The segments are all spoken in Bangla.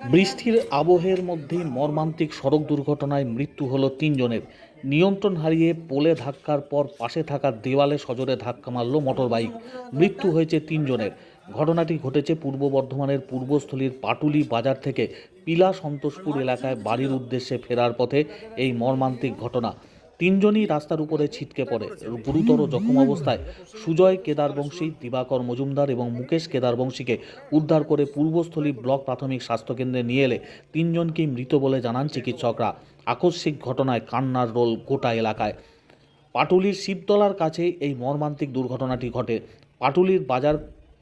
বৃষ্টির আবহের মধ্যেই মর্মান্তিক সড়ক দুর্ঘটনায় মৃত্যু হলো তিনজনের। নিয়ন্ত্রণ হারিয়ে পোলে ধাক্কার পর পাশে থাকা দেওয়ালে সজোরে ধাক্কা মারল মোটরবাইক। মৃত্যু হয়েছে তিনজনের। ঘটনাটি ঘটেছে পূর্ব বর্ধমানের পূর্বস্থলীর পাটুলি বাজার থেকে পিলা সন্তোষপুর এলাকায় বাড়ির উদ্দেশ্যে ফেরার পথে এই মর্মান্তিক ঘটনা। তিনজনই রাস্তার উপরে ছিটকে পড়ে গুরুতর জখম অবস্থায় সুজয় কেদারবংশী দিবাকর মজুমদার এবং মুকেশ কেদারবংশীকে উদ্ধার করে পূর্বস্থলী ব্লক প্রাথমিক স্বাস্থ্যকেন্দ্রে নিয়ে এলে তিনজনকেই মৃত বলে জানান চিকিৎসকরা। আকস্মিক ঘটনায় কান্নার রোল গোটা এলাকায়। পাটুলির শিবতলার কাছে এই মর্মান্তিক দুর্ঘটনাটি ঘটে। পাটুলির বাজার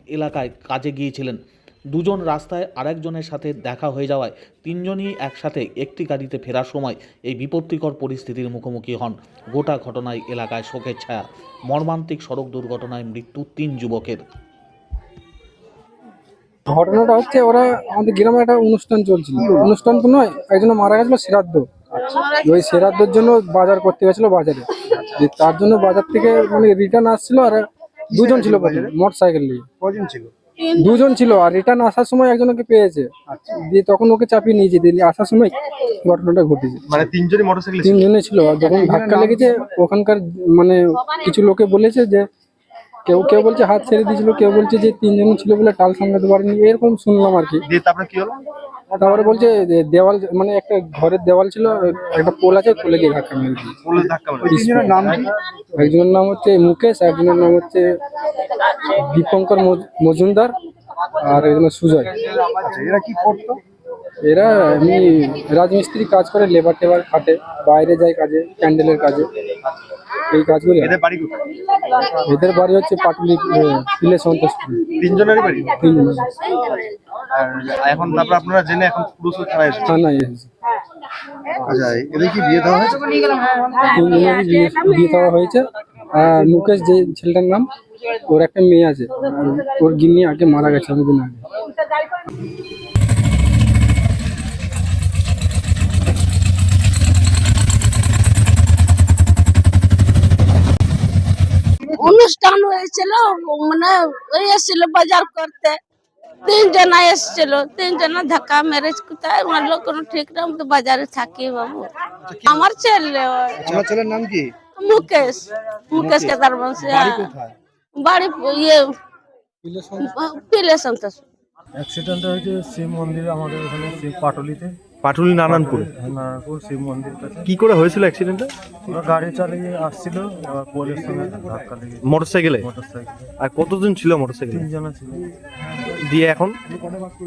এলাকায় কাজে গিয়েছিলেন দুজন রাস্তায় আরেকজনের সাথে দেখা হয়ে যাওয়ায় তিনজনই একসাথে একটি গাড়িতে ফেরার সময় এই বিপত্তিকর পরিস্থিতির মুখোমুখি হন। গোটা ঘটনায় এলাকায় শোকের ছায়া। মর্মান্তিক সড়ক দুর্ঘটনায় মৃত্যু তিন যুবকের। ঘটনাটা হচ্ছে ওরা আমাদের গ্রামে একটা অনুষ্ঠান চলছিল। অনুষ্ঠান তো নয় একজন মারা গেছিল শ্রাদ্ধ। ওই শ্রাদ্ধের জন্য বাজার করতে গেছিল বাজারে। যে তার জন্য বাজার থেকে মানে রিটার্ন আসছিল আর দুজন ছিল মোটর সাইকেল নিয়ে। কজন ছিল? দুজন ছিল আর রিটার্ন আসার সময় একজনকে পেয়েছে। দিয়ে তখন ওকে চাপিয়ে নিয়েছে দিয়ে আসার সময় ঘটনাটা ঘটেছে। মানে তিনজনই মোটরসাইকেল তিনজনে ছিল। আর যখন ধাক্কা লেগেছে ওখানকার মানে কিছু লোকে বলেছে যে কেউ কেউ বলছে হাত ছেড়ে দিয়েছিল কেউ বলছে যে তিনজন ছিল বলে টাল সামলাতে পারেনি এরকম শুনলাম আর কি। দিয়ে তারপরে কি হলো? তারপরে বলছে যে দেওয়াল মানে একটা ঘরের দেওয়াল ছিল একটা পোল আছে পোলে গিয়ে ধাক্কা মেরে দিয়েছে। নাম একজনের নাম হচ্ছে মুকেশ একজনের নাম হচ্ছে দীপঙ্কর মজ- মজুমদার আর একজনের সুজয়। আচ্ছা এরা কি করতো? এরা এমনি রাজমিস্ত্রি কাজ করে লেবার টেবার খাটে বাইরে যায় কাজে প্যান্ডেলের কাজে। এই কাজগুলো এদের বাড়ি এদের বাড়ি হচ্ছে পাটুলি পিলে সন্তোষপুর তিনজনেরই বাড়ি? তিনজন আর এখন তারপর আপনারা জেনে এখন পুরুষ থানায় এসেছেন। থানায় এসেছে। আচ্ছা এদের কি বিয়ে দেওয়া হয়েছে? তিনজনেরই বিয়ে দেওয়া হয়েছে। মুকেশ যে ছেলেটার নাম ওর একটা মেয়ে আছে। ওর গিন্নি আগে মারা গেছে অনেকদিন আগে। অনুষ্ঠান হয়েছিল মানে ওই এসেছিল বাজার করতে। তিনজনা এসেছিল তিনজনা ধাক্কা মেরে কোথায়? মারলো কোনো ঠিক না আমি তো বাজারে থাকি বাবু। আমার ছেলে আমার ছেলের নাম কি? মুকেশ। মুকেশ কেদার বংশী হ্যাঁ। বাড়ি ইয়ে পিলে সন্তোষ অ্যাক্সিডেন্টটা হয়েছে শিব মন্দির আমাদের এখানে শিব পাটলিতে। পাটুলি নারায়ণপুরে? নারায়ণপুর শিব মন্দির কাছে। কি করে হয়েছিল অ্যাক্সিডেন্টটা? ওরা গাড়ি চালিয়ে আসছিল আবার পোলের সঙ্গে ধাক্কা লেগে মোটরসাইকেলে? মোটর সাইকেলে আর কতজন ছিল মোটরসাইকেলে? তিনজন ছিল। দিয়ে এখন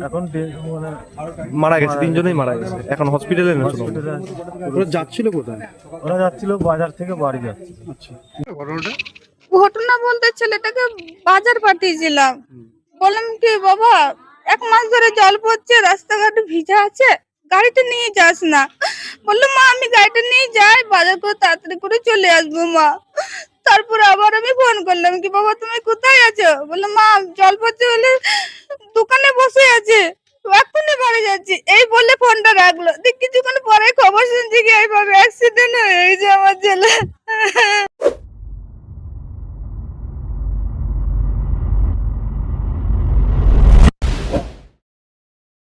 এখন মানে মারা গেছে তিনজনেই মারা গেছে। এখন হসপিটালে এনেছিল ওরা যাচ্ছিল কোথায়? ওরা যাচ্ছিল বাজার থেকে বাড়ি যাচ্ছে। ঘটনাটা ঘটনা বলতে ছেলেটাকে বাজার পাঠিয়েছিলাম। বললাম কি বাবা এক মাস ধরে জল পড়ছে রাস্তাঘাট ভিজা আছে গাড়িটা নিয়ে যাস না। বলল মা আমি গাড়িটা নিয়ে যাই বাজার করে তাড়াতাড়ি করে চলে আসব মা। তারপর আবার আমি ফোন করলাম কি, বাবা, তুমি কোথায় আছো? বলল, মা, জল পড়ছে বলে দোকানে বসে আছে। এখনই বাড়ি যাচ্ছি। এই বলে ফোনটা রাখল। কিছুক্ষণ পরে খবর শুনছি কি, এইভাবে অ্যাক্সিডেন্ট হয়ে গেছে আমার ছেলে।